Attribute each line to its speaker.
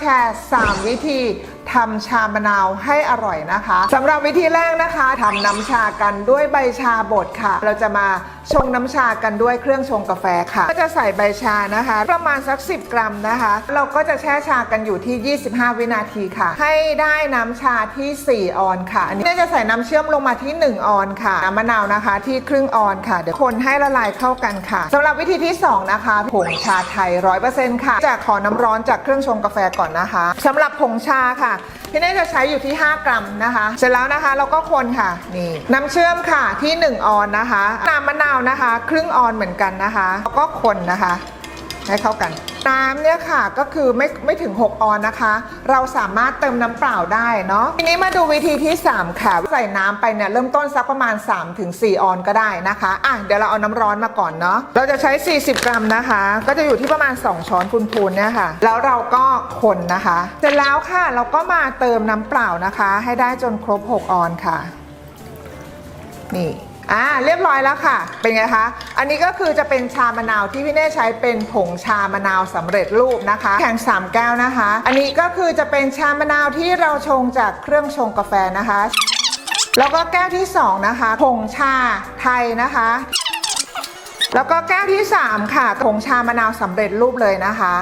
Speaker 1: แชร์3วิธีทำชามะนาวให้อร่อยนะคะสำหรับวิธีแรกนะคะทำน้ำชากันด้วยใบชาบดค่ะ เราจะมาชงน้ำชากันด้วยเครื่องชงกาแฟค่ะ ก็จะใส่ใบชานะคะ ประมาณสัก 10 กรัมนะคะ เราก็จะแช่ชากันอยู่ที่ 25 วินาทีค่ะ ให้ได้น้ำชาที่ 4 ออนค่ะ อันนี้จะใส่น้ำเชื่อมลงมาที่ 1 ออนค่ะน้ำมะนาวนะคะที่ครึ่งออนค่ะ เดี๋ยวคนให้ละลายเข้ากันค่ะสำหรับวิธีที่ 2 นะคะ ผงชาไทย 100%ค่ะ จะขอน้ำร้อนจากเครื่องชงกาแฟก่อนนะคะสำหรับผงชาค่ะ พี่เน่จะใช้อยู่ที่ 5 กรัมนะคะ เสร็จแล้วนะคะเราก็คนค่ะนี่น้ำเชื่อมค่ะที่ 1 ออนนะคะ น้ำมะนาวนะคะ ครึ่งออนเหมือนกันนะคะแล้วก็คนนะคะ ให้เข้ากัน น้ำเนี่ยค่ะก็คือไม่ไม่ถึง 6 ออนนะคะ เราสามารถเติมน้ำเปล่าได้เนาะทีนี้มาดูวิธีที่ 3 ค่ะ ใส่น้ำไปเนี่ยเริ่มต้นสักประมาณ 3-4 ออนก็ได้นะคะอะเดี๋ยวเราเอาน้ำร้อนมาก่อนเนาะเราจะใช้ 40 กรัมนะคะ ก็จะอยู่ที่ประมาณ 2 ช้อนพูนๆเนี่ยค่ะ แล้วเราก็คนนะคะ เสร็จแล้วค่ะเราก็มาเติมน้ำเปล่านะคะ ให้ได้จนครบ 6 ออนค่ะ นี่ อ่าเรียบร้อยแล้วค่ะ เป็นไงคะ อันนี้ก็คือจะเป็นชามะนาวที่พี่เน่ใช้เป็นผงชามะนาวสำเร็จรูปนะคะ แข็ง3แก้วนะคะ อันนี้ก็คือจะเป็นชามะนาวที่เราชงจากเครื่องชงกาแฟนะคะ แล้วก็แก้วที่ 2 นะคะผงชาไทยนะคะแล้วก็แก้วที่ 3 ค่ะผงชามะนาวสำเร็จรูปเลยนะคะ